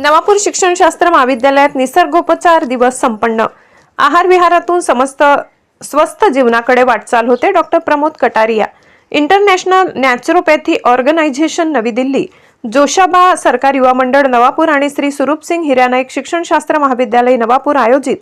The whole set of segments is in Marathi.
नवापूर शिक्षणशास्त्र महाविद्यालयात निसर्गोपचार दिवस संपन्न. आहार विहारातून समस्त स्वस्त जीवनाकडे वाटचाल होते doctor Pramod Kataria. International naturopathy organisation नवी दिल्ली. जोशाबा सरकार युवा मंडळ नवापूर आणि श्री स्वरूप सिंग हिरानाईक शिक्षणशास्त्र महाविद्यालय नवापूर आयोजित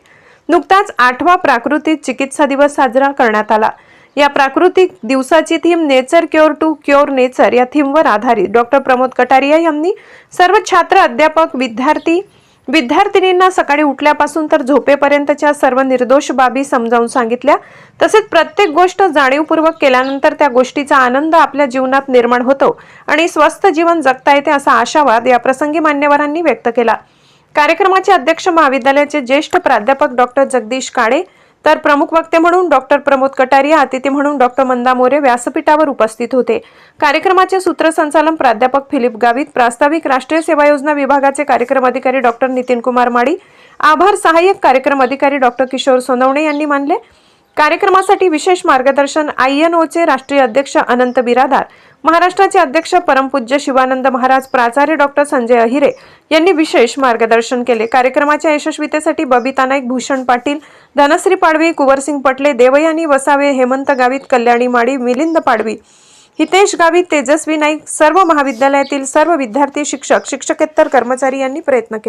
नुकताच आठवा प्राकृतिक चिकित्सा दिवस साजरा करण्यात आला. या प्राकृतिक दिवसाची theme nature cure to cure nature या थीमवर आधारित. डॉक्टर प्रमोद कटारिया यांनी सर्व छात्र अध्यापक विद्यार्थी विद्यार्थिनींना सकाळी उठल्यापासून तर झोपेपर्यंतच्या सर्व निर्दोष बाबी समजावून सांगितल्या. तसेच प्रत्येक गोष्ट जाणीवपूर्वक केल्यानंतर त्या गोष्टीचा आनंद आपल्या जीवनात निर्माण होतो आणि स्वस्थ जीवन जगता येते असा आशावाद या प्रसंगी मान्यवरांनी व्यक्त केला. कार्यक्रमाचे अध्यक्ष महाविद्यालयाचे ज्येष्ठ प्राध्यापक डॉक्टर जगदीश काळे तर प्रमुख वक्ते म्हणून डॉक्टर प्रमोद कटारिया अतिथी म्हणून डॉक्टर मंदा मोरे व्यासपीठावर उपस्थित होते. कार्यक्रमाचे सूत्रसंचालन प्राध्यापक फिलिप गावित प्रास्ताविक राष्ट्रीय सेवा योजना विभागाचे कार्यक्रम अधिकारी डॉक्टर नितीन कुमार माडी आभार सहाय्यक कार्यक्रम अधिकारी डॉक्टर किशोर सोनवणे यांनी मानले. कार्यक्रमासाठी विशेष मार्गदर्शन आय एन ओचे राष्ट्रीय अध्यक्ष अनंत बिरादार महाराष्ट्राचे अध्यक्ष परमपूज्य शिवानंद महाराज प्राचार्य डॉक्टर संजय अहिरे यांनी विशेष मार्गदर्शन केले. कार्यक्रमाच्या यशस्वीतेसाठी बबिता नाईक भूषण पाटील धनश्री पाडवी कुवरसिंग पटले देवयानी वसावे हेमंत गावित कल्याणी माडी मिलिंद पाडवी हितेश गावित तेजस्वी नाईक सर्व महाविद्यालयातील सर्व विद्यार्थी शिक्षक शिक्षकेतर कर्मचारी यांनी प्रयत्न केले.